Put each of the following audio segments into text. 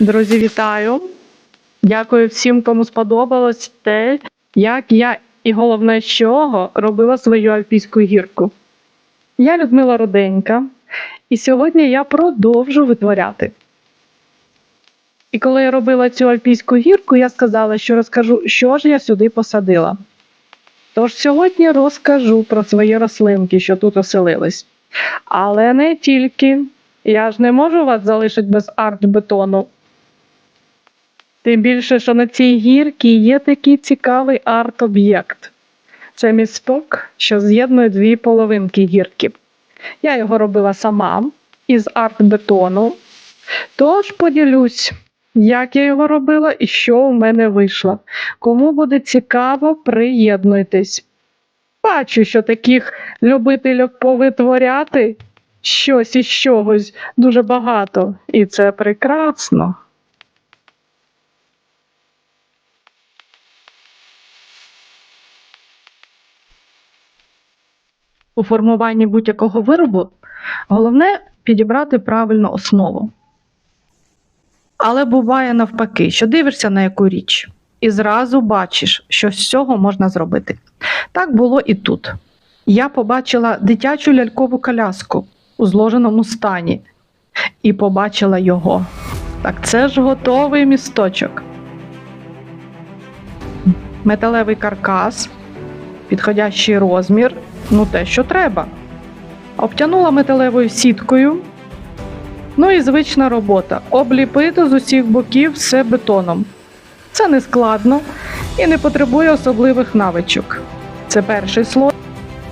Друзі, вітаю! Дякую всім, кому сподобалось те, як я і головне, з чого робила свою альпійську гірку. Я Людмила Руденька, і сьогодні я продовжу витворяти. І коли я робила цю альпійську гірку, я сказала, що розкажу, що ж я сюди посадила. Тож сьогодні розкажу про свої рослинки, що тут оселились. Але не тільки. Я ж не можу вас залишити без арт-бетону. Тим більше, що на цій гірці є такий цікавий арт-об'єкт. Це місток, що з'єднує дві половинки гірки. Я його робила сама із арт-бетону. Тож поділюсь, як я його робила і що у мене вийшло. Кому буде цікаво, приєднуйтесь. Бачу, що таких любителів повитворяти щось із чогось дуже багато, і це прекрасно. У формуванні будь-якого виробу головне підібрати правильну основу. Але буває навпаки, що дивишся на яку річ, і зразу бачиш, що з цього можна зробити. Так було і тут. Я побачила дитячу лялькову коляску у зложеному стані і побачила його. Так це ж готовий місточок. Металевий каркас, підходящий розмір, ну те, що треба. Обтянула металевою сіткою. Ну і звична робота обліпити з усіх боків все бетоном. Це не складно і не потребує особливих навичок. Це перший слой.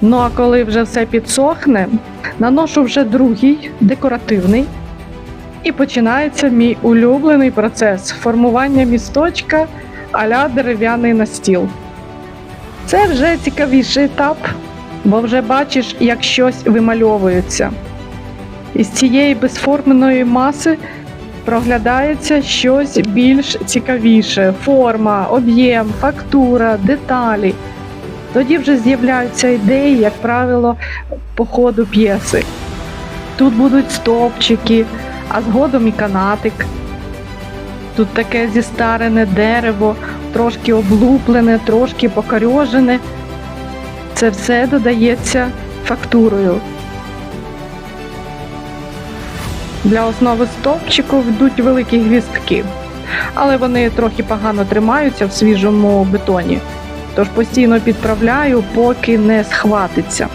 Ну а коли вже все підсохне, наношу вже другий декоративний. І починається мій улюблений процес формування місточка а-ля дерев'яний настіл. Це вже цікавіший етап, бо вже бачиш, як щось вимальовується. Із цієї безформеної маси проглядається щось більш цікавіше: форма, об'єм, фактура, деталі. Тоді вже з'являються ідеї, як правило, по ходу п'єси. Тут будуть стовпчики, а згодом і канатик. Тут таке зістарене дерево, трошки облуплене, трошки покорьожене. Це все додається фактурою. Для основи стовпчику йдуть великі гвіздки, але вони трохи погано тримаються в свіжому бетоні. Тож постійно підправляю, поки не схватиться.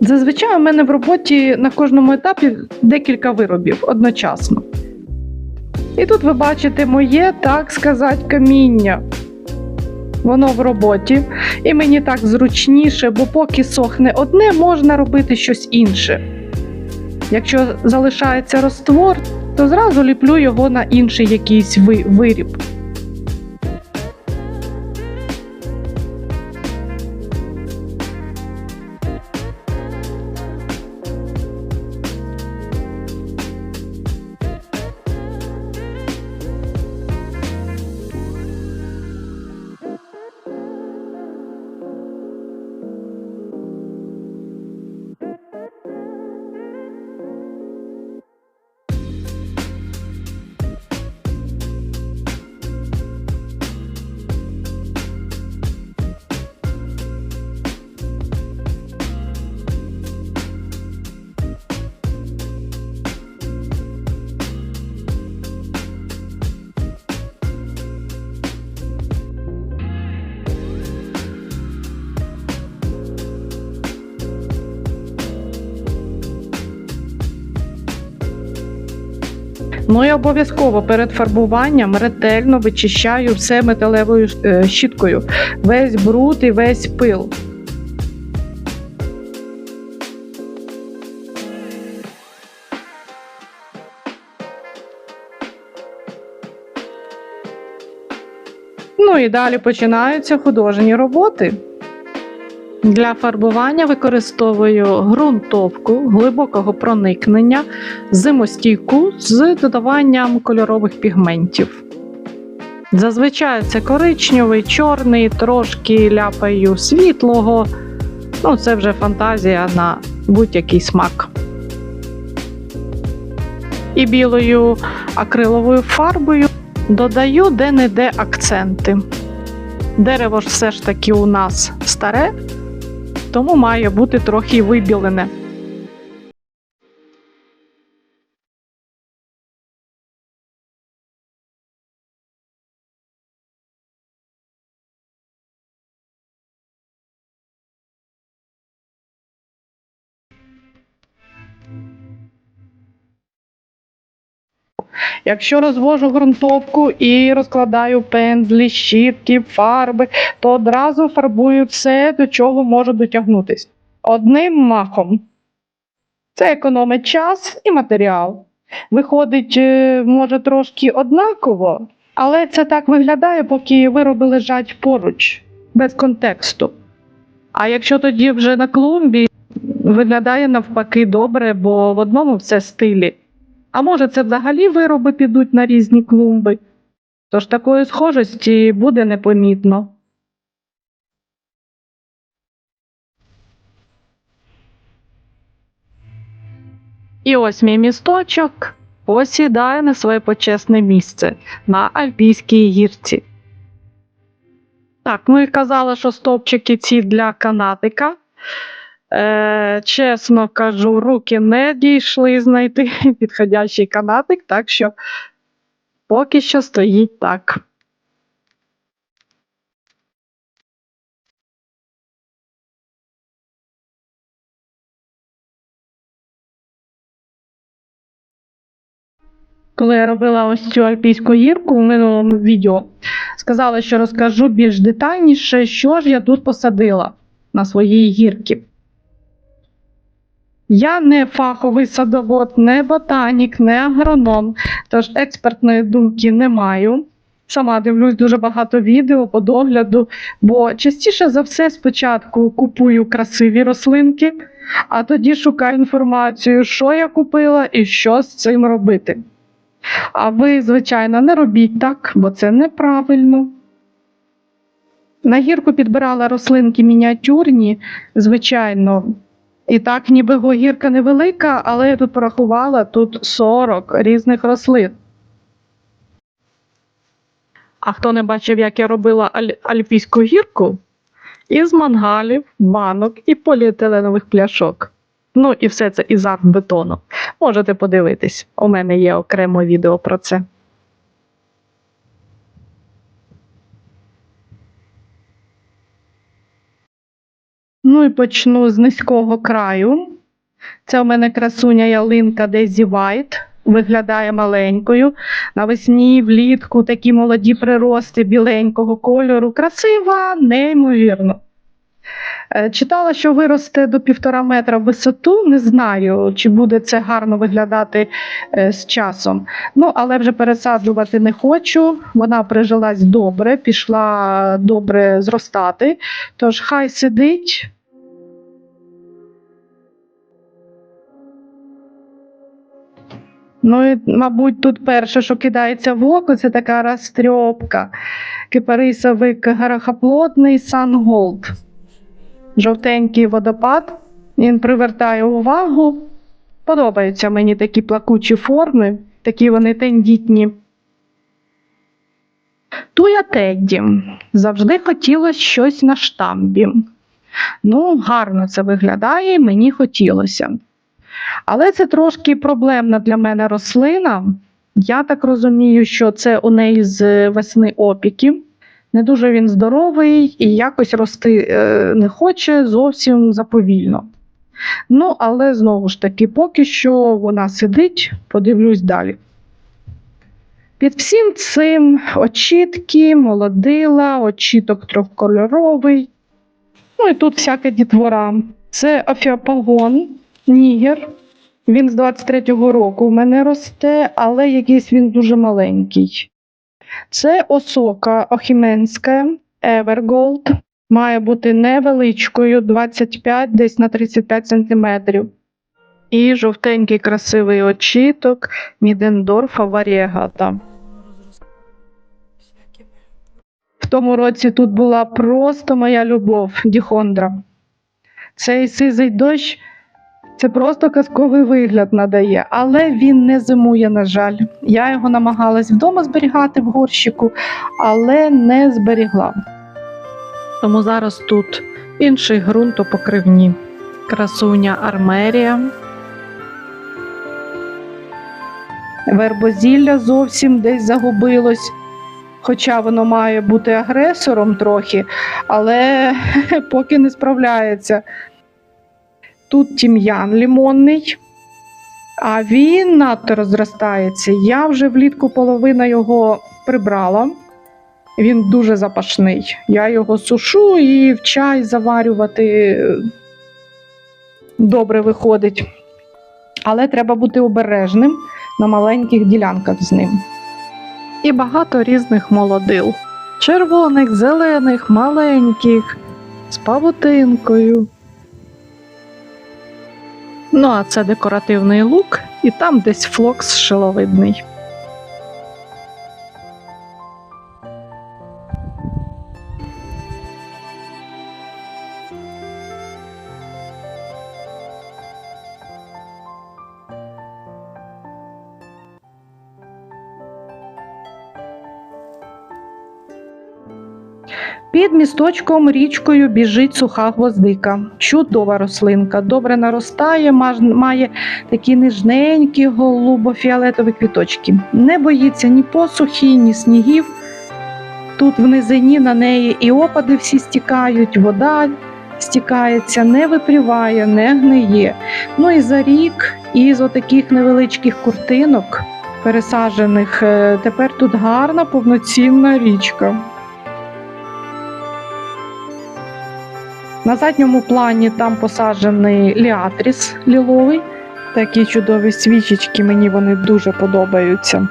Зазвичай у мене в роботі на кожному етапі декілька виробів одночасно. І тут ви бачите моє, так сказати, каміння. Воно в роботі, і мені так зручніше, бо поки сохне одне, можна робити щось інше. Якщо залишається роствор, то зразу ліплю його на інший якийсь виріб. Ну і обов'язково перед фарбуванням ретельно вичищаю все металевою е, щіткою, весь бруд і весь пил. Ну і далі починаються художні роботи. Для фарбування використовую ґрунтовку глибокого проникнення, зимостійку з додаванням кольорових пігментів. Зазвичай це коричневий, чорний, трошки ляпаю світлого. Ну, це вже фантазія на будь-який смак. І білою акриловою фарбою додаю де-не-де акценти. Дерево ж все ж таки у нас старе, тому має бути трохи вибілене. Якщо розвожу ґрунтовку і розкладаю пензлі, щітки, фарби, то одразу фарбую все, до чого можу дотягнутися. Одним махом. Це економить час і матеріал. Виходить, е, може, трошки однаково, але це так виглядає, поки вироби лежать поруч, без контексту. А якщо тоді вже на клумбі, виглядає навпаки добре, бо в одному все стилі. А може, це взагалі вироби підуть на різні клумби. Тож такої схожості буде непомітно. І ось мій місточок посідає на своє почесне місце на Альпійській гірці. Так, ну і казала, що стовпчики ці для канатика. Е, чесно кажу, руки не дійшли знайти підходящий канатик, так що поки що стоїть так. Коли я робила ось цю альпійську гірку в минулому відео, сказала, що розкажу більш детальніше, що ж я тут посадила на своїй гірці. Я не фаховий садовод, не ботанік, не агроном, тож експертної думки не маю. Сама дивлюсь дуже багато відео по догляду, бо частіше за все спочатку купую красиві рослинки, а тоді шукаю інформацію, що я купила і що з цим робити. А ви, звичайно, не робіть так, бо це неправильно. На гірку підбирала рослинки мініатюрні, звичайно. І так, ніби го- гірка невелика, але я тут порахувала тут 40 різних рослин. А хто не бачив, як я робила аль- альпійську гірку? Із мангалів, банок і поліетиленових пляшок. Ну і все це із арт-бетону. Можете подивитись, у мене є окремо відео про це. Ну і почну з низького краю. Це у мене красуня ялинка Дезі Вайт. Виглядає маленькою. Навесні, влітку такі молоді прирости біленького кольору. Красива, неймовірно. Е, Читала, що виросте до півтора метра в висоту. Не знаю, чи буде це гарно виглядати е, з часом. Ну, але вже пересаджувати не хочу. Вона прижилась добре, пішла добре зростати. Тож хай сидить. Ну і, мабуть, тут перше, що кидається в око, це така розтрьопка. Кипарисовий гарахоплотний Sungold. Жовтенький водопад. Він привертає увагу. Подобаються мені такі плакучі форми, такі вони тендітні. Туя Тедді. Завжди хотілося щось на штамбі. Ну, гарно це виглядає, мені хотілося. Але це трошки проблемна для мене рослина. Я так розумію, що це у неї з весни опіків. Не дуже він здоровий і якось рости е, не хоче зовсім заповільно. Ну, але знову ж таки, поки що вона сидить, подивлюсь далі. Під всім цим очітки, молодила, очіток трьохкольоровий. Ну і тут всяка дітвора. Це афіопагон, нігер. Він з 23-го року в мене росте, але якийсь він дуже маленький. Це осока охіменська Evergold. Має бути невеличкою, 25 десь на 35 см. І жовтенький красивий очіток Мідендорфа Варієгата. В тому році тут була просто моя любов, Діхондра. Цей сизий дощ це просто казковий вигляд надає, але він не зимує, на жаль. Я його намагалась вдома зберігати в горщику, але не зберігла. Тому зараз тут інший ґрунтопокривні. Красуня Армерія. Вербозілля зовсім десь загубилось. Хоча воно має бути агресором трохи, але поки не справляється. Тут тім'ян лімонний, а він надто розростається. Я вже влітку половина його прибрала. Він дуже запашний. Я його сушу і в чай заварювати добре виходить. Але треба бути обережним на маленьких ділянках з ним. І багато різних молодил: червоних, зелених, маленьких, з павутинкою. Ну, а це декоративний лук, і там десь флокс шиловидний. Під місточком річкою біжить суха гвоздика. Чудова рослинка, добре наростає, має такі нижненькі голубо-фіолетові квіточки. Не боїться ні посухи, ні снігів. Тут в низині на неї і опади всі стікають, вода стікається, не випріває, не гниє. Ну і за рік із отаких невеличких куртинок, пересаджених, е, тепер тут гарна повноцінна річка. На задньому плані там посаджений ліатріс ліловий. Такі чудові свічечки, мені вони дуже подобаються.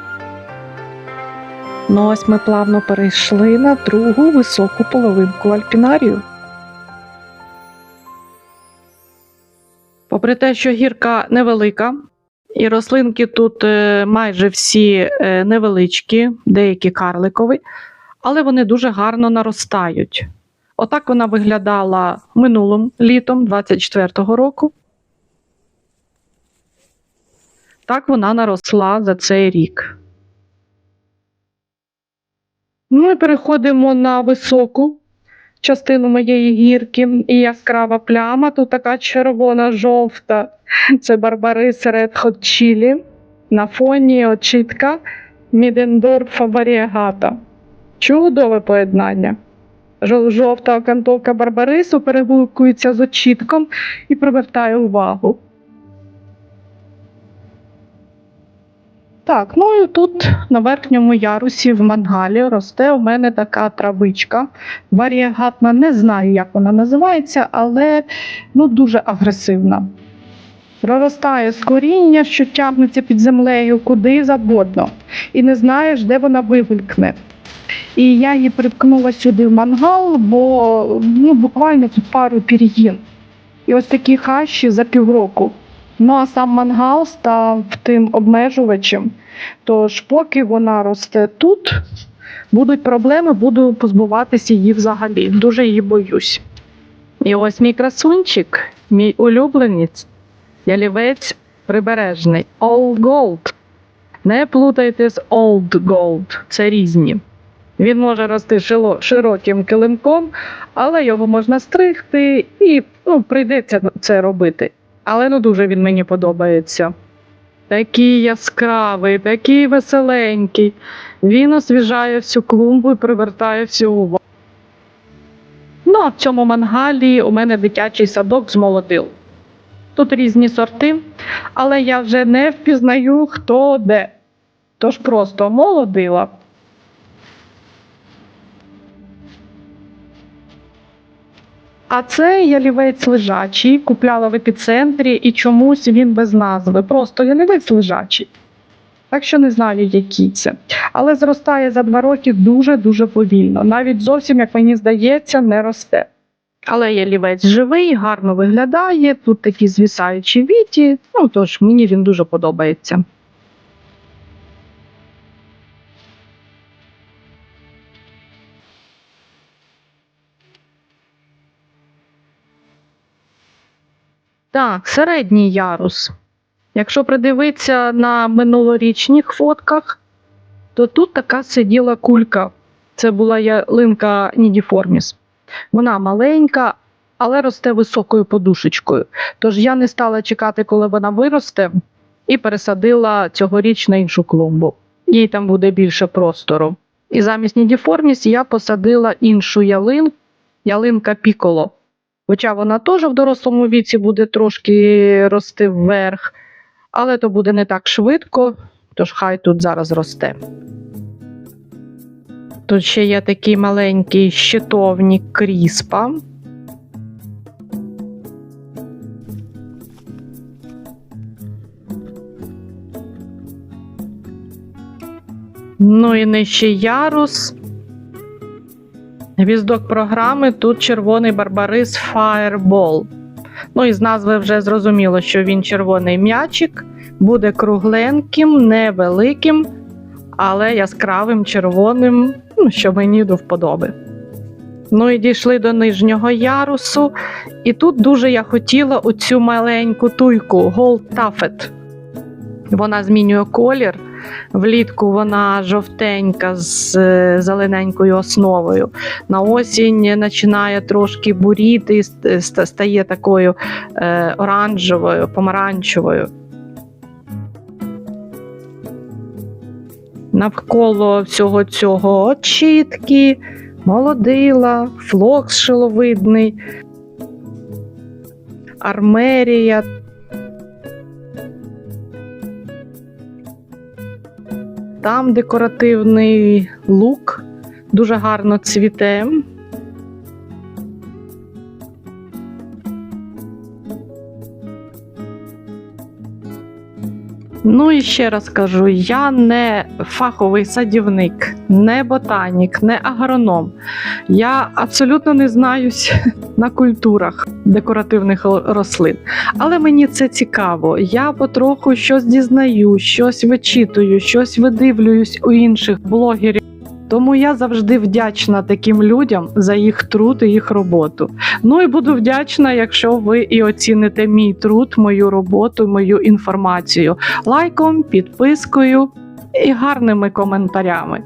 Ну ось ми плавно перейшли на другу високу половинку альпінарію. Попри те, що гірка невелика, і рослинки тут е, майже всі е, невеличкі, деякі карликові, але вони дуже гарно наростають. Отак вона виглядала минулим літом 24-го року. Так вона наросла за цей рік. Ми переходимо на високу частину моєї гірки і яскрава пляма. Тут така червона-жовта. Це Барбарис Red Hot Chili. На фоні очітка Мідендорфа Варієгата. Чудове поєднання. Жо- Жовта окантовка Барбарису перегукується з очітком і привертає увагу. Так, ну і тут на верхньому ярусі в мангалі росте у мене така травичка. Варієгатна, не знаю, як вона називається, але ну, дуже агресивна. Проростає з коріння, що тягнеться під землею куди завгодно, і не знаєш, де вона вигулькне. І я її припкнула сюди в мангал, бо ну, буквально тут пару пір'їн. І ось такі хащі за півроку. Ну а сам мангал став тим обмежувачем. Тож, поки вона росте тут, будуть проблеми, буду позбуватися її взагалі. Дуже її боюсь. І ось мій красунчик, мій улюбленець, ялівець прибережний. Old Gold. Не плутайте з Old Gold, це різні. Він може рости широким килимком, але його можна стригти і ну, прийдеться це робити. Але ну дуже він мені подобається. Такий яскравий, такий веселенький. Він освіжає всю клумбу і привертає всю увагу. Ну, а в цьому мангалі у мене дитячий садок з молодил. Тут різні сорти, але я вже не впізнаю, хто де. Тож просто молодила. А це ялівець лежачий, купляла в епіцентрі, і чомусь він без назви. Просто ялівець лежачий. Так що не знаю, які це. Але зростає за два роки дуже-дуже повільно. Навіть зовсім, як мені здається, не росте. Але ялівець живий, гарно виглядає. Тут такі звісаючі віті, ну тож мені він дуже подобається. Так, середній ярус. Якщо придивитися на минулорічних фотках, то тут така сиділа кулька. Це була ялинка Нідіформіс. Вона маленька, але росте високою подушечкою. Тож я не стала чекати, коли вона виросте, і пересадила цьогоріч на іншу клумбу. Їй там буде більше простору. І замість Нідіформіс я посадила іншу ялинку, ялинка Піколо. Хоча вона теж в дорослому віці буде трошки рости вверх, але то буде не так швидко, тож хай тут зараз росте. Тут ще є такий маленький щитовник кріспа. Ну і нижче ярус. Гвіздок програми тут червоний барбарис Fireball. Ну і з назви вже зрозуміло, що він червоний м'ячик, буде кругленьким, невеликим, але яскравим червоним, ну, що мені до вподоби. Ну і дійшли до нижнього ярусу. І тут дуже я хотіла оцю маленьку туйку Gold Taffet. Вона змінює колір. Влітку вона жовтенька з е, зелененькою основою. На осінь починає трошки буріти, стає такою е, оранжевою, помаранчевою. Навколо всього цього очітки, молодила, флокс шиловидний, армерія. Там декоративний лук, дуже гарно цвіте. Ну і ще раз кажу: я не фаховий садівник, не ботанік, не агроном. Я абсолютно не знаюсь на культурах декоративних рослин. Але мені це цікаво. Я потроху щось дізнаю, щось вичитую, щось видивлююсь у інших блогерів. Тому я завжди вдячна таким людям за їх труд і їх роботу. Ну і буду вдячна, якщо ви і оціните мій труд, мою роботу, мою інформацію лайком, підпискою і гарними коментарями.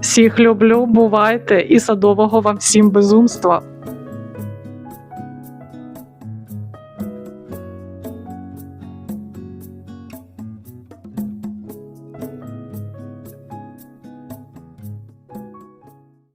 Всіх люблю, бувайте і садового вам всім безумства!